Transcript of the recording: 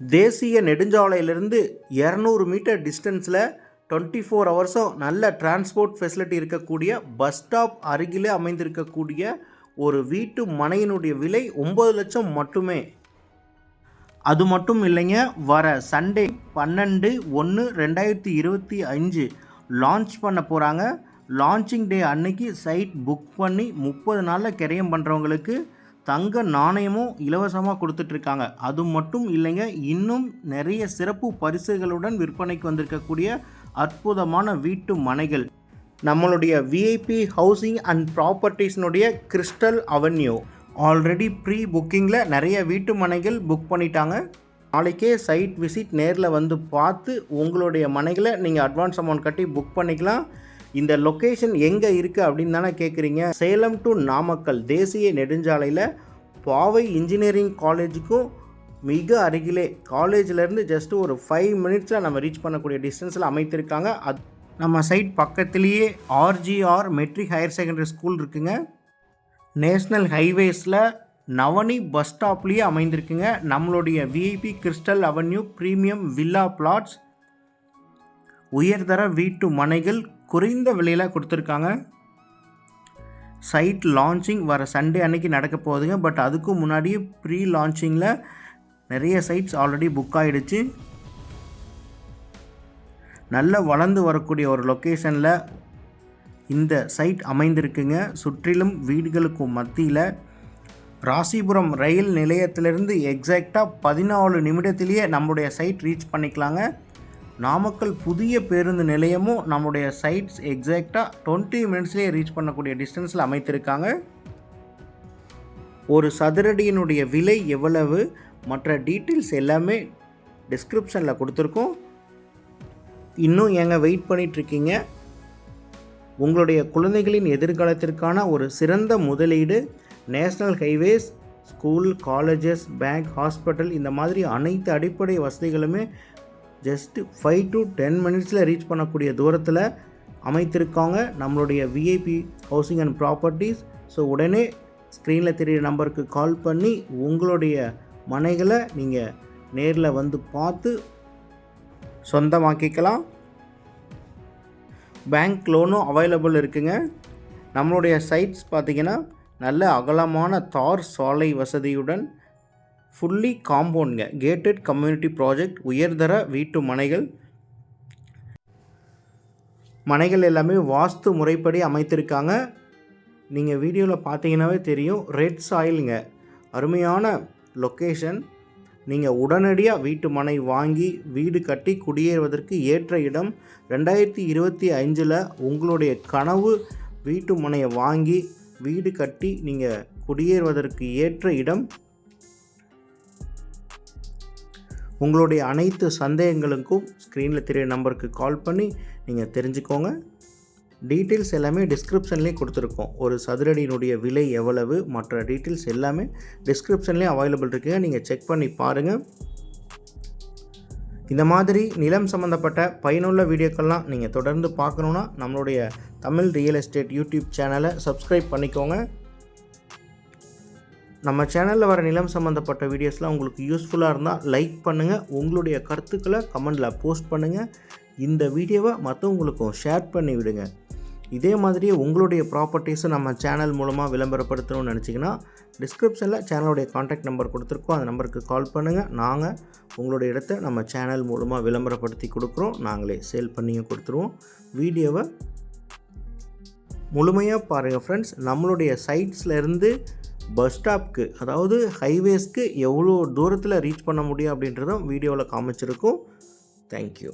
தேசிய நெடுஞ்சாலையிலிருந்து இரநூறு மீட்டர் டிஸ்டன்ஸில் டுவெண்ட்டி ஃபோர் ஹவர்ஸும் நல்ல டிரான்ஸ்போர்ட் ஃபெசிலிட்டி இருக்கக்கூடிய பஸ் ஸ்டாப் அருகிலே அமைந்திருக்கக்கூடிய ஒரு வீட்டு மனையினுடைய விலை ஒம்பது லட்சம் மட்டுமே. அது மட்டும் இல்லைங்க வர சண்டே பன்னெண்டு ஒன்று ரெண்டாயிரத்தி இருபத்தி அஞ்சு லான்ச் பண்ண போகிறாங்க லான்ச்சிங் டே அன்னைக்கு சைட் புக் பண்ணி முப்பது நாளில் கிரையம் பண்ணுறவங்களுக்கு தங்க நாணயமும் இலவசமாக கொடுத்துட்ருக்காங்க. அது மட்டும் இல்லைங்க இன்னும் நிறைய சிறப்பு பரிசுகளுடன் விற்பனைக்கு வந்திருக்கக்கூடிய அற்புதமான வீட்டு மனைகள். நம்மளுடைய விஐபி ஹவுசிங் அண்ட் ப்ராப்பர்ட்டிஸ்னுடைய கிறிஸ்டல் அவென்யூ ஆல்ரெடி ப்ரீ புக்கிங்கில் நிறைய வீட்டு மனைகள் புக் பண்ணிட்டாங்க. நாளைக்கே சைட் விசிட் நேரில் வந்து பார்த்து உங்களுடைய மனைகளை நீங்கள் அட்வான்ஸ் அமௌண்ட் கட்டி புக் பண்ணிக்கலாம். இந்த லொக்கேஷன் எங்கே இருக்குது அப்படின்னு தானே கேட்குறீங்க சேலம் டு நாமக்கல் தேசிய நெடுஞ்சாலையில் பாவை இன்ஜினியரிங் காலேஜுக்கும் மிக அருகிலே காலேஜ்லேருந்து ஜஸ்ட் ஒரு ஃபைவ் மினிட்ஸில் நம்ம ரீச் பண்ணக்கூடிய டிஸ்டன்ஸில் அமைத்திருக்காங்க. அது நம்ம சைட் பக்கத்துலேயே RGR matric higher secondary school இருக்குங்க. நேஷ்னல் ஹைவேஸில் நவனி பஸ் ஸ்டாப்லேயே அமைந்திருக்குங்க. நம்மளுடைய VIP Crystal Avenue premium villa plots உயர்தர வீட்டு மனைகள் குறைந்த விலையில் கொடுத்துருக்காங்க. சைட் லான்ச்சிங் வர சண்டே அன்னைக்கு நடக்க போகுதுங்க. பட் அதுக்கு முன்னாடியே ப்ரீ லான்ச்சிங்கில் நிறைய சைட்ஸ் ஆல்ரெடி புக் ஆகிடுச்சு நல்ல வளர்ந்து வரக்கூடிய ஒரு லொக்கேஷனில் இந்த சைட் அமைந்திருக்குங்க. சுற்றிலும் வீடுகளுக்கும் மத்தியில் ராசிபுரம் ரயில் நிலையத்திலிருந்து எக்ஸாக்டாக பதினாலு நிமிடத்திலேயே நம்முடைய சைட் ரீச் பண்ணிக்கலாங்க. நாமக்கல் புதிய பேருந்து நிலையமும் நம்முடைய சைட்ஸ் எக்ஸாக்டாக டுவெண்ட்டி மினிட்ஸ்லேயே ரீச் பண்ணக்கூடிய டிஸ்டன்ஸில் அமைத்திருக்காங்க. ஒரு சதுரடியினுடைய விலை எவ்வளவு? மற்ற டீட்டெயில்ஸ் எல்லாமே டிஸ்கிரிப்ஷனில் கொடுத்துருக்கோம். இன்னும் ஏங்க வெயிட் பண்ணிகிட்ருக்கீங்க உங்களுடைய குழந்தைகளின் எதிர்காலத்திற்கான ஒரு சிறந்த முதலீடு national highways school colleges bank hospital இந்த மாதிரி அனைத்து அடிப்படை வசதிகளுமே ஜஸ்ட்டு ஃபைவ் டு டென் மினிட்ஸில் ரீச் பண்ணக்கூடிய தூரத்தில் அமைத்திருக்காங்க நம்மளுடைய VIP housing and properties so உடனே ஸ்க்ரீனில் தெரிகிற நம்பருக்கு கால் பண்ணி உங்களுடைய மனைகளை நீங்கள் நேரில் வந்து பார்த்து சொந்தமாக்கிக்கலாம். பேங்க் லோனும் அவைலபிள் இருக்குங்க. நம்மளுடைய சைட்ஸ் பார்த்திங்கன்னா நல்ல அகலமான தார் சாலை வசதியுடன் ஃபுல்லி காம்பவுண்டுங்க. கேட்டட் கம்யூனிட்டி ப்ராஜெக்ட் உயர்தர வீட்டு மனைகள். மனைகள் எல்லாமே வாஸ்து முறைப்படி அமைத்திருக்காங்க. நீங்கள் வீடியோவில் பார்த்தீங்கன்னாவே தெரியும் ரெட் சாயிலுங்க. அருமையான லொக்கேஷன் நீங்கள் உடனடியாக வீட்டு மனை வாங்கி வீடு கட்டி குடியேறுவதற்கு ஏற்ற இடம். ரெண்டாயிரத்தி இருபத்தி அஞ்சில் உங்களுடைய கனவு வீட்டு மனையை வாங்கி வீடு கட்டி நீங்கள் குடியேறுவதற்கு ஏற்ற இடம். உங்களுடைய அனைத்து சந்தேகங்களுக்கும் ஸ்க்ரீனில் தெரிய நம்பருக்கு கால் பண்ணி நீங்கள் தெரிஞ்சுக்கோங்க. டீட்டெயில்ஸ் எல்லாமே டிஸ்கிரிப்ஷன்லேயே கொடுத்துருக்கோம். ஒரு சதுரடியினுடைய விலை எவ்வளவு மற்ற டீட்டெயில்ஸ் எல்லாமே டிஸ்கிரிப்ஷன்லேயே அவைலபிள் இருக்குங்க நீங்கள் செக் பண்ணி பாருங்கள் இந்த மாதிரி நிலம் சம்மந்தப்பட்ட பயனுள்ள வீடியோக்கள்லாம் நீங்கள் தொடர்ந்து பார்க்கணுன்னா நம்மளுடைய தமிழ் ரியல் எஸ்டேட் யூடியூப் சேனலை சப்ஸ்கிரைப் பண்ணிக்கோங்க. நம்ம சேனலில் வர நிலம் சம்மந்தப்பட்ட வீடியோஸ்லாம் உங்களுக்கு யூஸ்ஃபுல்லாக இருந்தால் லைக் பண்ணுங்கள் உங்களுடைய கருத்துக்களை கமெண்டில் போஸ்ட் பண்ணுங்கள் இந்த வீடியோவை மற்றவங்களுக்கும் ஷேர் பண்ணி விடுங்க. இதே மாதிரியே உங்களுடைய ப்ராப்பர்ட்டிஸை நம்ம சேனல் மூலமாக விளம்பரப்படுத்தணும்னு நினச்சிங்கன்னா டிஸ்கிரிப்ஷனில் சேனலுடைய காண்டாக்ட் நம்பர் கொடுத்துருக்கோம். அந்த நம்பருக்கு கால் பண்ணுங்கள் நாங்கள் உங்களுடைய இடத்த நம்ம சேனல் மூலமாக விளம்பரப்படுத்தி கொடுக்குறோம். நாங்களே சேல் பண்ணியும் கொடுத்துருவோம். வீடியோவை முழுமையாக பாருங்கள் ஃப்ரெண்ட்ஸ் நம்மளுடைய சைட்ஸ்லேருந்து பஸ் ஸ்டாப்க்கு அதாவது ஹைவேஸ்க்கு எவ்வளோ தூரத்தில் ரீச் பண்ண முடியும் அப்படின்றதும் வீடியோவில் காமிச்சிருக்கோம். தேங்க்யூ